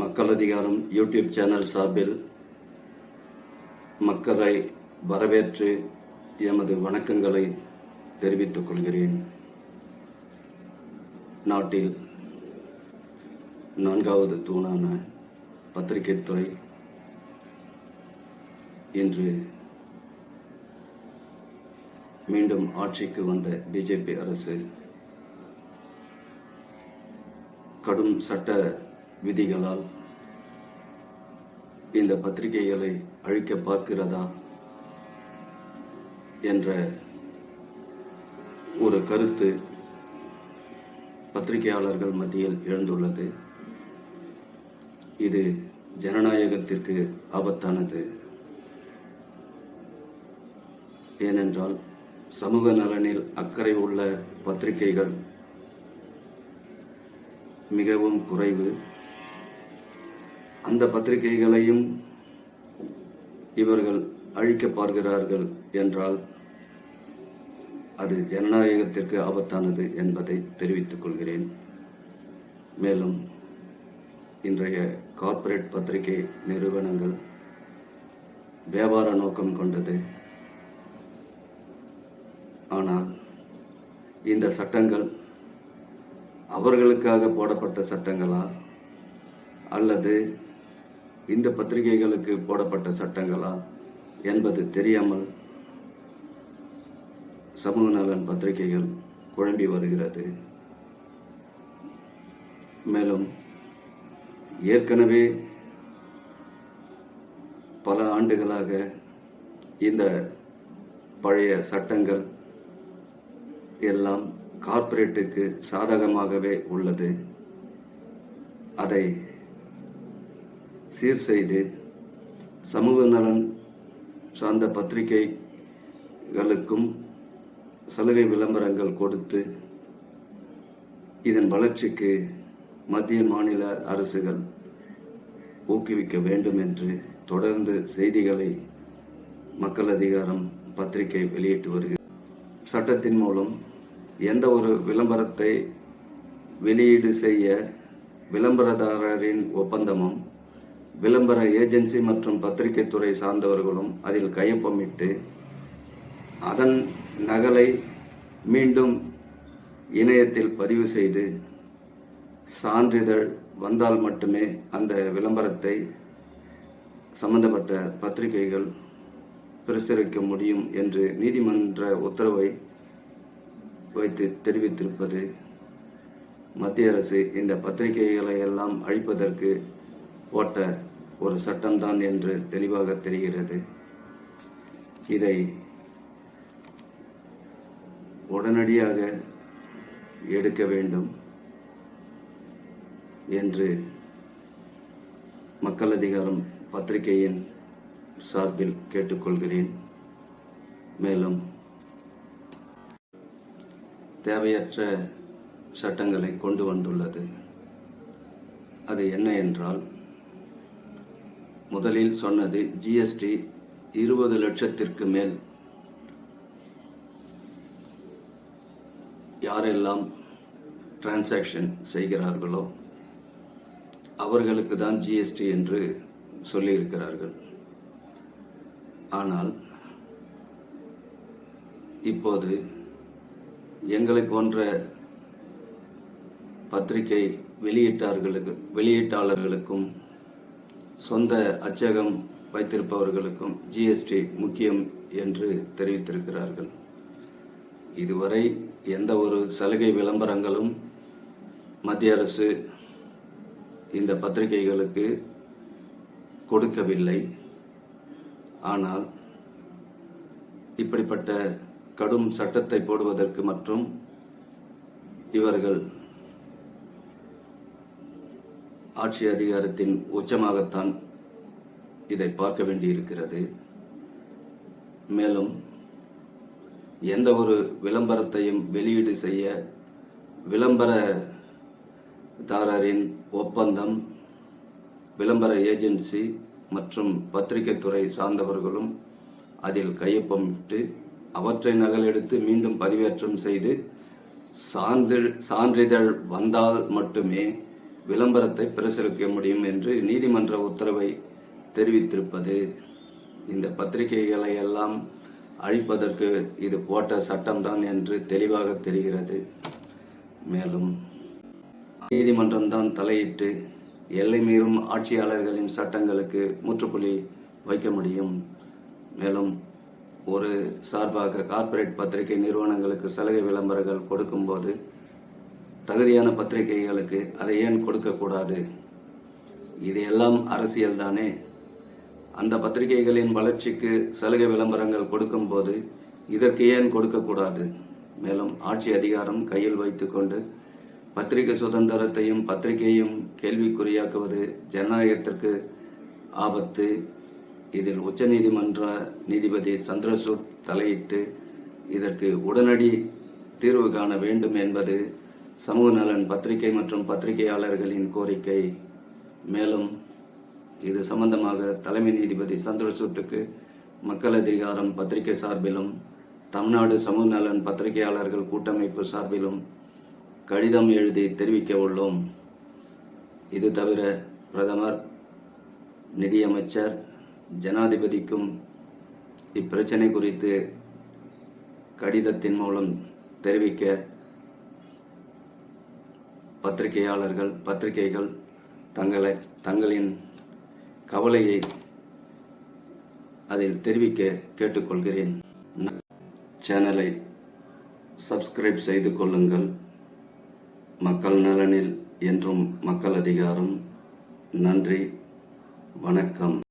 மக்கள் அதிகாரம் YouTube channel சார்பில் மக்களை வரவேற்று எமது வணக்கங்களை தெரிவித்துக் கொள்கிறேன். நாட்டில் நான்காவது தூணான பத்திரிகை துறை இன்று மீண்டும் ஆட்சிக்கு வந்த பிஜேபி அரசு கடும் சட்ட விதிகளால் இந்த பத்திரிகைகளை அழிக்க பார்க்கிறதா என்ற ஒரு கருத்து பத்திரிகையாளர்கள் மத்தியில் எழுந்துள்ளது. இது ஜனநாயகத்திற்கு ஆபத்தானது. ஏனென்றால் சமூக நலனில் அக்கறை உள்ள பத்திரிகைகள் மிகவும் குறைவு. அந்த பத்திரிகைகளையும் இவர்கள் அழிக்க பார்க்கிறார்கள் என்றால் அது ஜனநாயகத்திற்கு ஆபத்தானது என்பதை தெரிவித்துக் கொள்கிறேன். மேலும் இன்றைய கார்ப்பரேட் பத்திரிகை நிறுவனங்கள் வியாபார நோக்கம் கொண்டது. ஆனால் இந்த சட்டங்கள் அவர்களுக்காக போடப்பட்ட சட்டங்களா அல்லது இந்த பத்திரிகைகளுக்கு போடப்பட்ட சட்டங்களா என்பது தெரியாமல் சமூக நலன் பத்திரிகைகள் குழம்பி வருகிறது. மேலும் ஏற்கனவே பல ஆண்டுகளாக இந்த பழைய சட்டங்கள் எல்லாம் கார்ப்பரேட்டுக்கு சாதகமாகவே உள்ளது. அதை சீர் செய்து சமூக நலன் சார்ந்த பத்திரிகைகளுக்கும் சலுகை விளம்பரங்கள் கொடுத்து இதன் வளர்ச்சிக்கு மத்திய மாநில அரசுகள் ஊக்குவிக்க வேண்டும் என்று தொடர்ந்து செய்திகளை மக்கள் அதிகாரம் பத்திரிகை வெளியிட்டு வருகிறது. சட்டத்தின் மூலம் எந்த ஒரு விளம்பரத்தை வெளியீடு செய்ய விளம்பரதாரரின் ஒப்பந்தமும் விளம்பர ஏஜென்சி மற்றும் பத்திரிகை துறை சார்ந்தவர்களும் அதில் கையொப்பமிட்டு அதன் நகலை மீண்டும் இணையத்தில் பதிவு செய்து சான்றிதழ் வந்தால் மட்டுமே அந்த விளம்பரத்தை சம்பந்தப்பட்ட பத்திரிகைகள் பிரசுரிக்க முடியும் என்று நீதிமன்ற உத்தரவை வைத்து தெரிவித்திருப்பது மத்திய அரசு இந்த பத்திரிகைகளை எல்லாம் அழிப்பதற்கு போட்ட ஒரு சட்டம்தான் என்று தெளிவாக தெரிகிறது. இதை உடனடியாக எடுக்க வேண்டும் என்று மக்கள் அதிகாரம் பத்திரிகையின் சார்பில் கேட்டுக்கொள்கிறேன். மேலும் தேவையற்ற சட்டங்களை கொண்டு வந்துள்ளது. அது என்ன என்றால் முதலில் சொன்னது ஜிஎஸ்டி இருபது லட்சத்திற்கு மேல். யாரெல்லாம் டிரான்சாக்ஷன் செய்கிறார்களோ அவர்களுக்கு தான் ஜிஎஸ்டி என்று சொல்லியிருக்கிறார்கள். ஆனால் இப்போது எங்களை போன்ற பத்திரிகை வெளியிட்டார்களுக்கு வெளியீட்டாளர்களுக்கும் சொந்த அச்சகம் வைத்திருப்பவர்களுக்கும் ஜிஎஸ்டி முக்கியம் என்று தெரிவித்திருக்கிறார்கள். இதுவரை எந்த ஒரு சலுகை விளம்பரங்களும் மத்திய அரசு இந்த பத்திரிகைகளுக்கு கொடுக்கவில்லை. ஆனால் இப்படிப்பட்ட கடும் சட்டத்தை போடுவதற்கு மற்றும் இவர்கள் ஆட்சி அதிகாரத்தின் உச்சமாகத்தான் இதை பார்க்க வேண்டியிருக்கிறது. மேலும் எந்த ஒரு விளம்பரத்தையும் வெளியீடு செய்ய விளம்பரதாரரின் ஒப்பந்தம் விளம்பர ஏஜென்சி மற்றும் பத்திரிகை துறை சார்ந்தவர்களும் அதில் கையொப்பமிட்டு அவற்றை நகலெடுத்து மீண்டும் பதிவேற்றம் செய்து சான்று சான்றிதழ் வந்தால் மட்டுமே விளம்பரத்தை பிரசுரிக்க முடியும் என்று நீதிமன்ற உத்தரவை தெரிவித்திருப்பது. இந்த பத்திரிகைகளை எல்லாம் அழிப்பதற்கு இது போட்ட சட்டம்தான் என்று தெளிவாக தெரிகிறது. மேலும் நீதிமன்றம்தான் தலையிட்டு எல்லை மீறும் ஆட்சியாளர்களின் சட்டங்களுக்கு முற்றுப்புள்ளி வைக்க முடியும். மேலும் ஒரு சார்பாக கார்ப்பரேட் பத்திரிகை நிறுவனங்களுக்கு சலுகை விளம்பரங்கள் கொடுக்கும்போது தகுதியான பத்திரிகைகளுக்கு அதை ஏன் கொடுக்கக்கூடாது இது எல்லாம் அரசியல் தானே. அந்த பத்திரிகைகளின் வளர்ச்சிக்கு சலுகை விளம்பரங்கள் கொடுக்கும்போது இதற்கு ஏன் கொடுக்கக்கூடாது மேலும் ஆட்சி அதிகாரம் கையில் வைத்துக்கொண்டு பத்திரிகை சுதந்திரத்தையும் பத்திரிகையும் கேள்விக்குறியாக்குவது ஜனநாயகத்திற்கு ஆபத்து. இதில் உச்சநீதிமன்ற நீதிபதி சந்திரசூட் தலையிட்டு இதற்கு உடனடி தீர்வு காண வேண்டும் என்பது சமூக நலன் பத்திரிகை மற்றும் பத்திரிகையாளர்களின் கோரிக்கை. மேலும் இது சம்பந்தமாக தலைமை நீதிபதி சந்திரசூட்டுக்கு மக்கள் அதிகாரம் பத்திரிகை சார்பிலும் தமிழ்நாடு சமூக நலன் பத்திரிகையாளர்கள் கூட்டமைப்பு சார்பிலும் கடிதம் எழுதி தெரிவிக்க உள்ளோம். இது தவிர பிரதமர் நிதியமைச்சர் ஜனாதிபதிக்கும் இப்பிரச்சனை குறித்து கடிதத்தின் மூலம் தெரிவிக்க பத்திரிகையாளர்கள் பத்திரிகைகள் தங்களை தங்களின் கவலையை அதில் தெரிவிக்க கேட்டுக்கொள்கிறேன். சேனலை சப்ஸ்கிரைப் செய்து கொள்ளுங்கள். மக்கள் நலனில் என்றும் மக்கள் அதிகாரம். நன்றி. வணக்கம்.